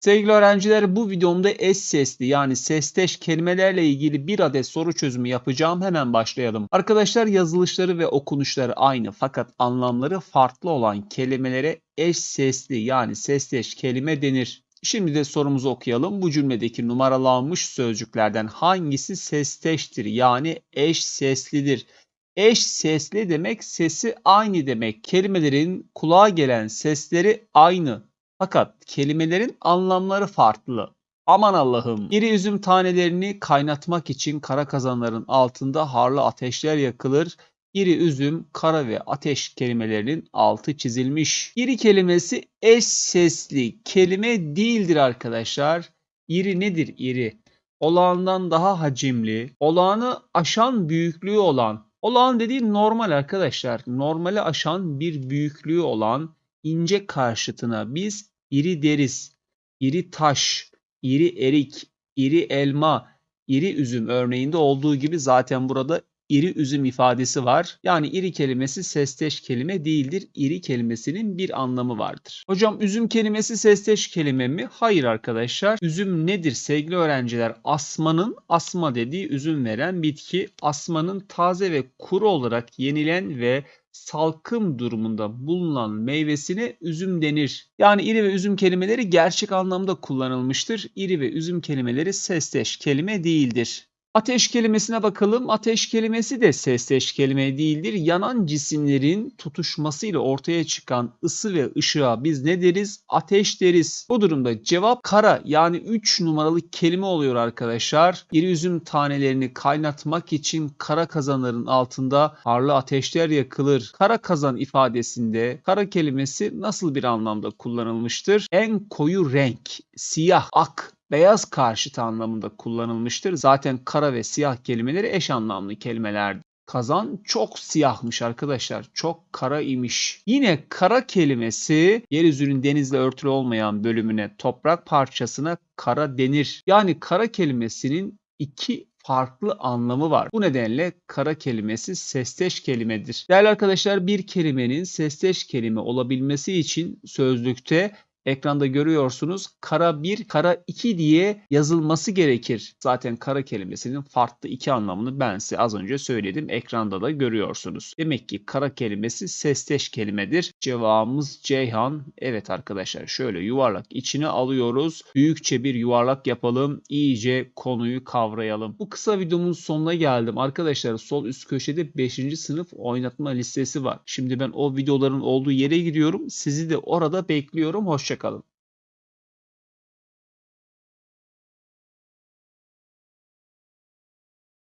Sevgili öğrenciler bu videomda eş sesli yani sesteş kelimelerle ilgili bir adet soru çözümü yapacağım. Hemen başlayalım. Arkadaşlar yazılışları ve okunuşları aynı fakat anlamları farklı olan kelimelere eş sesli yani sesteş kelime denir. Şimdi de sorumuzu okuyalım. Bu cümledeki numaralanmış sözcüklerden hangisi sesteştir yani eş seslidir? Eş sesli demek sesi aynı demek. Kelimelerin kulağa gelen sesleri aynı. Fakat kelimelerin anlamları farklı. Aman Allah'ım. İri üzüm tanelerini kaynatmak için kara kazanların altında harlı ateşler yakılır. İri üzüm, kara ve ateş kelimelerinin altı çizilmiş. İri kelimesi eş sesli kelime değildir arkadaşlar. İri nedir iri? Olağandan daha hacimli, olağanı aşan büyüklüğü olan, olağan dediği normal arkadaşlar. Normali aşan bir büyüklüğü olan ince karşıtına biz iri deriz. İri taş, iri erik, iri elma, iri üzüm örneğinde olduğu gibi zaten burada iri üzüm ifadesi var. Yani iri kelimesi sesteş kelime değildir. İri kelimesinin bir anlamı vardır. Hocam üzüm kelimesi sesteş kelime mi? Hayır arkadaşlar. Üzüm nedir sevgili öğrenciler? Asmanın asma dediği üzüm veren bitki. Asmanın taze ve kuru olarak yenilen ve salkım durumunda bulunan meyvesine üzüm denir. Yani iri ve üzüm kelimeleri gerçek anlamda kullanılmıştır. İri ve üzüm kelimeleri sesteş kelime değildir. Ateş kelimesine bakalım. Ateş kelimesi de sesteş kelime değildir. Yanan cisimlerin tutuşmasıyla ortaya çıkan ısı ve ışığa biz ne deriz? Ateş deriz. Bu durumda cevap kara yani 3 numaralı kelime oluyor arkadaşlar. İri üzüm tanelerini kaynatmak için kara kazanların altında harlı ateşler yakılır. Kara kazan ifadesinde kara kelimesi nasıl bir anlamda kullanılmıştır? En koyu renk, siyah, ak, beyaz karşıt anlamında kullanılmıştır. Zaten kara ve siyah kelimeleri eş anlamlı kelimelerdir. Kazan çok siyahmış arkadaşlar. Çok kara imiş. Yine kara kelimesi yeryüzünün denizle örtülü olmayan bölümüne toprak parçasına kara denir. Yani kara kelimesinin iki farklı anlamı var. Bu nedenle kara kelimesi sesteş kelimedir. Değerli arkadaşlar bir kelimenin sesteş kelime olabilmesi için sözlükte Ekranda görüyorsunuz kara 1, kara 2 diye yazılması gerekir. Zaten kara kelimesinin farklı iki anlamını ben size az önce söyledim. Ekranda da görüyorsunuz. Demek ki kara kelimesi sesteş kelimedir. Cevabımız Ceyhan. Evet arkadaşlar şöyle yuvarlak içine alıyoruz. Büyükçe bir yuvarlak yapalım. İyice konuyu kavrayalım. Bu kısa videomun sonuna geldim. Arkadaşlar sol üst köşede 5. sınıf oynatma listesi var. Şimdi ben o videoların olduğu yere gidiyorum. Sizi de orada bekliyorum. Hoşçakalın.